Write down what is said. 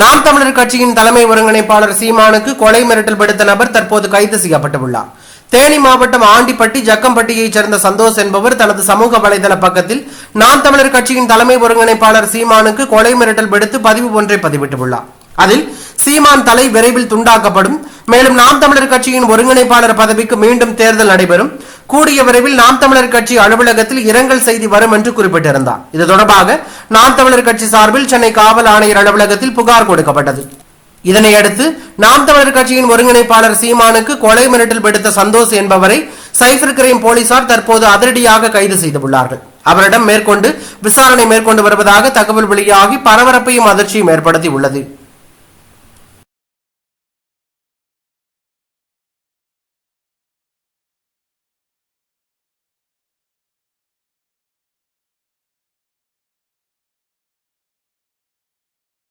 நாம் தமிழர் கட்சியின் தலைமை ஒருங்கிணைப்பாளர் சீமானுக்கு கொலை மிரட்டல் விடுத்த நபர் தற்போது கைது செய்யப்பட்டுள்ளார். தேனி மாவட்டம் ஆண்டிப்பட்டி ஜக்கம்பட்டியைச் சேர்ந்த சந்தோஷ் என்பவர் தனது சமூக வலைதள பக்கத்தில் நாம் தமிழர் கட்சியின் தலைமை ஒருங்கிணைப்பாளர் சீமானுக்கு கொலை மிரட்டல் விடுத்து பதிவு ஒன்றை பதிவிட்டுள்ளார். அதில் சீமான் தலை விரைவில் துண்டாக்கப்படும். மேலும் நாம் தமிழர் கட்சியின் ஒருங்கிணைப்பாளர் பதவிக்கு மீண்டும் தேர்தல் நடைபெறும். கூடிய விரைவில் நாம் தமிழர் கட்சி அலுவலகத்தில் இரங்கல் செய்தி வரும் என்று குறிப்பிட்டிருந்தார். இது தொடர்பாக நாம் தமிழர் கட்சி சார்பில் சென்னை காவல் ஆணையர் அலுவலகத்தில் புகார் கொடுக்கப்பட்டது. இதனையடுத்து நாம் தமிழர் கட்சியின் ஒருங்கிணைப்பாளர் சீமானுக்கு கொலை மிரட்டல் விடுத்த சந்தோஷ் என்பவரை சைபர் கிரைம் போலீசார் தற்போது அதிரடியாக கைது செய்துள்ளார்கள். அவரிடம் மேற்கொண்டு விசாரணை மேற்கொண்டு வருவதாக தகவல் வெளியாகி பரபரப்பையும் அதிர்ச்சியும் ஏற்படுத்தி உள்ளது